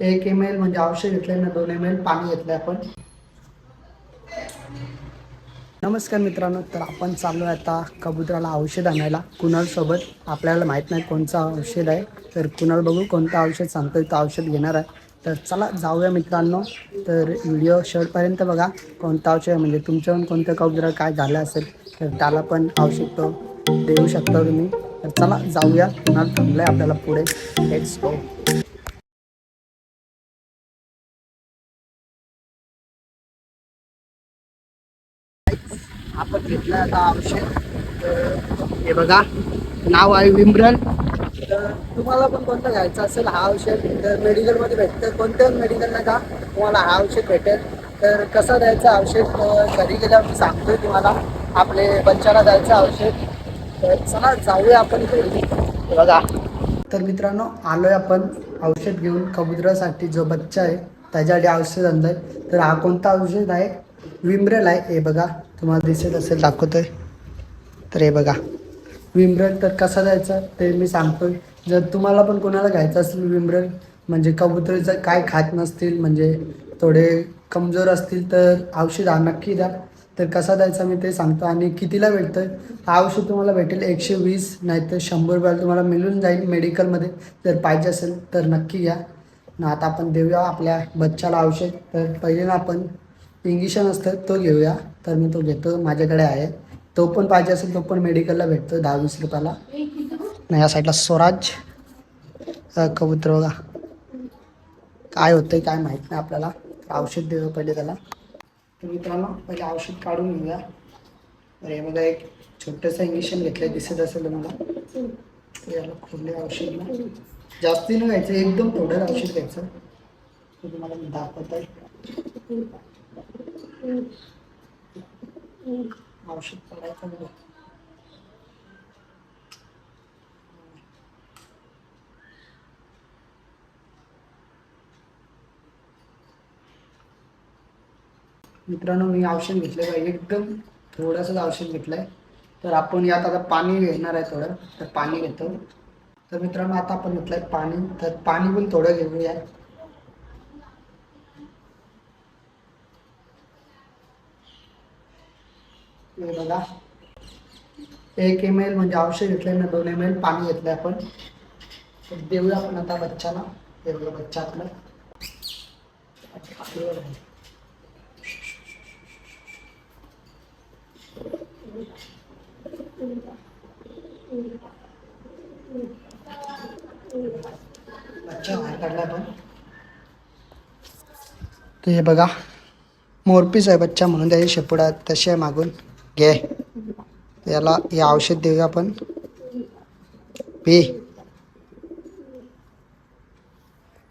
एक M L म्हणजे औषध घेतलंय ना दोन एम एल पाणी घेतलंय आपण. नमस्कार मित्रांनो तर आपण चाललो आहे आता कबुतराला औषध आणायला. कुणाल सोबत आपल्याला माहीत नाही कोणतं औषध आहे. तर कुणाल बघू कोणतं औषध सांगतोय तो औषध घेणार आहे. तर चला जाऊया मित्रांनो. तर व्हिडिओ शेवटपर्यंत बघा कोणतं औषध आहे. म्हणजे तुमच्याहून कोणतं कबुतरा काय झालं असेल तर त्याला पण औषध तो देऊ शकता तुम्ही. तर चला जाऊया. कुणाल थांबलं आहे आपल्याला पुढे. लेट्स गो आपण घेतला आता औषध. तर हे बघा नाव आहे विमरन तर तुम्हाला पण कोणतं घ्यायचं असेल हा औषध तर मेडिकलमध्ये भेटतं. कोणत्या मेडिकल का तुम्हाला हा औषध भेटेल. तर कसं द्यायचं औषध? घरी गेल्यावर मी सांगतोय तुम्हाला. आपले बच्चाला द्यायचं औषध. तर चला जाऊया आपण घरी बघा. तर मित्रांनो आलोय आपण औषध घेऊन कबुतरासाठी जो बच्चा आहे त्याच्यासाठी औषध आणलंय. तर हा कोणता औषध आहे? विम्रल आहे हे बघा तुम्हाला दिसत असेल दाखवतोय. तर हे बघा विम्रल तर कसं द्यायचा? ते मी सांगतोय. जर तुम्हाला पण कोणाला घ्यायचं असेल विम्रल म्हणजे कबुतरीचं काय खात नसतील म्हणजे थोडे कमजोर असतील तर औषध हा नक्की द्या. तर कसा द्यायचा मी ते सांगतो. आणि कितीला भेटतं हा औषध तुम्हाला भेटेल एकशे वीस नाहीतर शंभर रुपयाला तुम्हाला मिळून जाईल मेडिकलमध्ये. जर पाहिजे असेल तर नक्की घ्या. ना आता आपण देऊया आपल्या बच्चाला औषध. तर पहिले ना आपण इंजेक्शन असतं तो घेऊया. तर मी तो घेतो माझ्याकडे आहे. तो पण पाहिजे असेल तो पण मेडिकलला भेटतो दहा वीस रुपयाला. नाही या साईडला स्वराज अ, कबूतर बघा. काय होतंय काय माहीत नाही आपल्याला. औषध देऊ पहिले त्याला. तर मित्रांनो पहिले औषध काढून घेऊया. तर हे बघा एक छोटंसं इंजेक्शन घेतलं दिसत असेल तुम्हाला. याला खोलले औषध ना जास्ती न घ्यायचं एकदम थोडं औषध घ्यायचं. तुम्हाला दाखवत आहे औषध पडायचं मित्रांनो मी औषध घेतलंय आहे एकदम थोडंसंच औषध घेतलंय. तर आपण यात आता पाणी घेणार आहे थोडं. तर पाणी घेतो. तर मित्रांनो आता आपण घेतलं पाणी. तर पाणी पण थोडं घेऊया. हे बघा एक एम एल म्हणजे औषध घेतलं ना दोन एम एल पाणी घेतलं आपण. तर देऊया आपण आता बच्चाला हे बघा बच्चा आपलं बच्चा बाहेर काढला आपण. हे बघा मोरपीस आहे बच्चा म्हणून त्याची शेपुडा तशी आहे मागून. घे. याला हे औषध देऊया आपण. पी.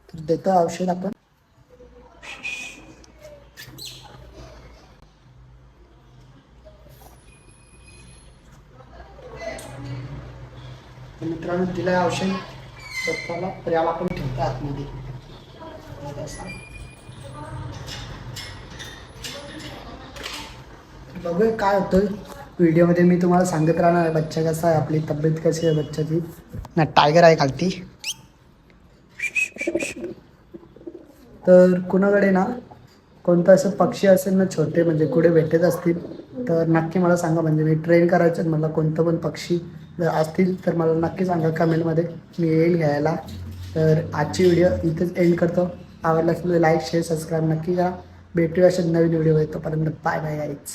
तर देतो औषध आपण. मित्रांनो दिलं औषध. तर त्याला तर आपण ठेवतो आतमध्ये तर असं. बघूया काय होतं व्हिडिओमध्ये मी तुम्हाला सांगत राहणार आहे बच्चा कसा आहे आपली तब्येत कशी आहे बच्चाची. ना टायगर आहे खालती. तर कुणाकडे ना कोणतं असं पक्षी असेल ना छोटे म्हणजे कुठे भेटत असतील तर नक्की मला सांगा. म्हणजे मी ट्रेन करायचं मला कोणतं पण पक्षी जर असतील तर मला नक्की सांगा कमेंटमध्ये मी येईल घ्यायला. तर आजची व्हिडिओ इथेच एंड करतो. आवडला असेल लाईक शेअर सबस्क्राईब नक्की करा. भेटूया अशा नवीन व्हिडिओ तोपर्यंत बाय बाय गाईज